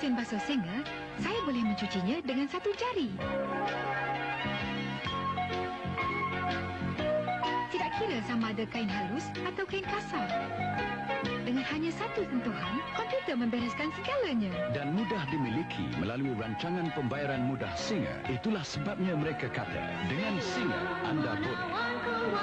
mesin basuh singa, saya boleh mencucinya dengan satu jari. Tidak kira sama ada kain halus atau kain kasar. Dengan hanya satu sentuhan, komputer membereskan segalanya. Dan mudah dimiliki melalui rancangan pembayaran mudah Singa. Itulah sebabnya mereka kata, dengan Singa anda boleh.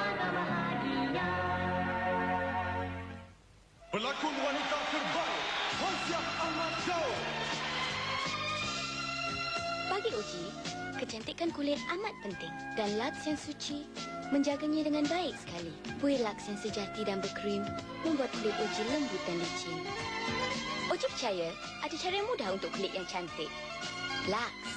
Bagi Uji, kecantikan kulit amat penting dan laks yang suci menjaganya dengan baik sekali. Buih laks yang sejati dan berkrim membuat kulit Uji lembut dan licin. Uji percaya ada cara yang mudah untuk kulit yang cantik. Laks.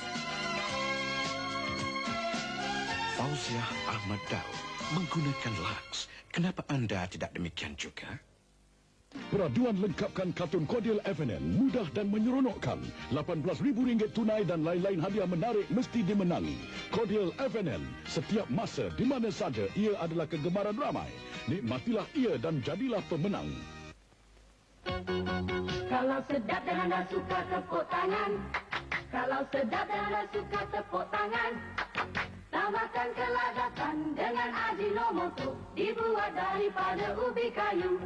Fauziah Ahmad Daud menggunakan Lux. Kenapa anda tidak demikian juga? Peraduan lengkapkan kartun Cordial FNN mudah dan menyeronokkan. RM18,000 tunai dan lain-lain hadiah menarik mesti dimenangi. Cordial FNN, setiap masa di mana saja ia adalah kegemaran ramai. Nikmatilah ia dan jadilah pemenang. Kalau sedap dan anda suka tepuk tangan Kalau sedap dan anda suka tepuk tangan Tambahkan kelazatan dengan Ajinomoto Dibuat daripada ubi kayu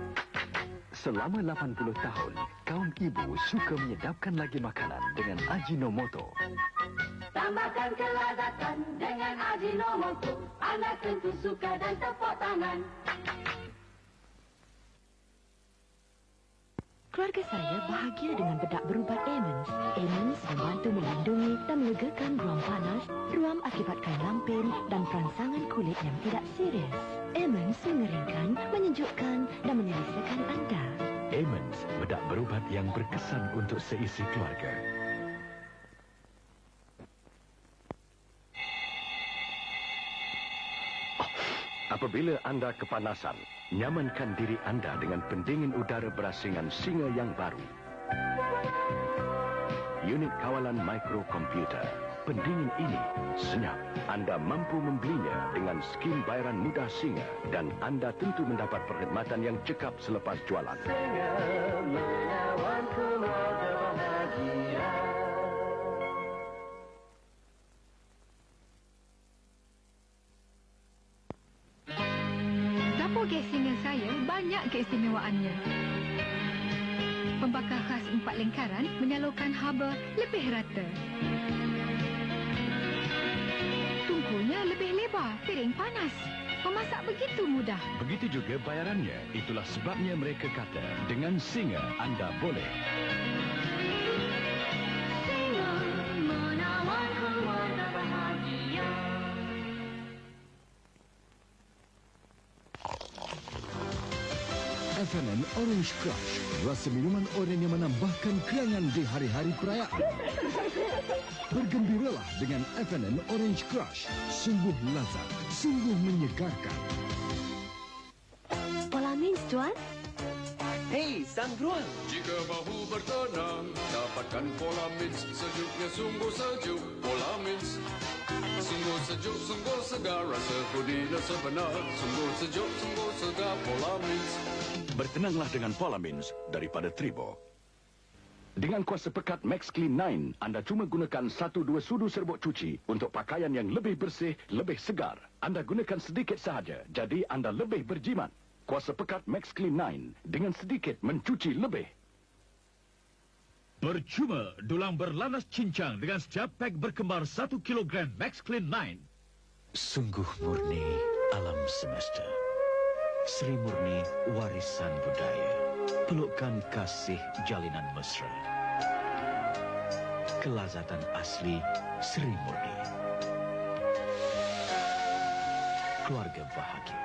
Selama 80 tahun, kaum ibu suka menyedapkan lagi makanan dengan Ajinomoto. Tambahkan kelazatan dengan Ajinomoto Anda tentu suka dan tepuk tangan Keluarga saya bahagia dengan bedak berubat Amens. Amens membantu melindungi dan melegakan ruam panas, ruam akibat kain lampin dan perangsangan kulit yang tidak serius. Amens mengeringkan, menyejukkan dan menyelesaikan anda. Amens, bedak berubat yang berkesan untuk seisi keluarga. Apabila anda kepanasan, nyamankan diri anda dengan pendingin udara berasingan singa yang baru. Unit kawalan mikrokomputer. Pendingin ini senyap. Anda mampu membelinya dengan skim bayaran mudah singa dan anda tentu mendapat perkhidmatan yang cekap selepas jualan. Dapur gas singa saya banyak keistimewaannya. Pembakar khas empat lingkaran menyalurkan haba lebih rata. Tungkunya lebih lebar, piring panas. Memasak begitu mudah. Begitu juga bayarannya. Itulah sebabnya mereka kata, dengan singa anda boleh. FNN Orange Crush. Rasa minuman oren yang menambahkan kerangan di hari-hari perayaan. Bergembiralah dengan FNN Orange Crush. Sungguh lazat, sungguh menyegarkan. Polamins, tuan. Hei, sang beruang. Jika bahu bertenang, dapatkan pola mins sejuknya sungguh sejuk. Pola segar, rasa sebenar. Sungguh sejuk, sungguh segar, pola mins. Bertenanglah dengan Polamins daripada Tribo. Dengan kuasa pekat Max Clean 9, anda cuma gunakan satu dua sudu serbuk cuci untuk pakaian yang lebih bersih, lebih segar. Anda gunakan sedikit sahaja, jadi anda lebih berjimat. Kuasa pekat Max Clean 9 dengan sedikit mencuci lebih. Percuma dulang berlanas cincang dengan setiap pak berkembar 1 kg Max Clean 9. Sungguh murni alam semesta. Sri Murni warisan budaya. Pelukkan kasih jalinan mesra. Kelazatan asli Sri Murni. Keluarga bahagia.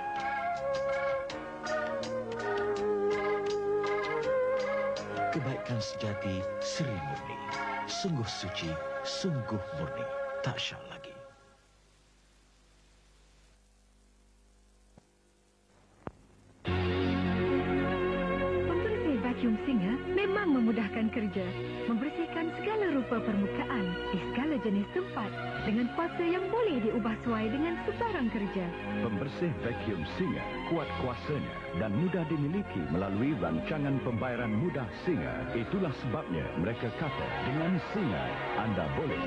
Kebaikan sejati Sri Murni. Sungguh suci, sungguh murni. Tak syak lagi. Singa memang memudahkan kerja, membersihkan segala rupa permukaan di segala jenis tempat dengan kuasa yang boleh diubah sesuai dengan sebarang kerja. Pembersih vacuum Singer kuat kuasanya dan mudah dimiliki melalui rancangan pembayaran mudah Singer. Itulah sebabnya mereka kata dengan Singer anda boleh.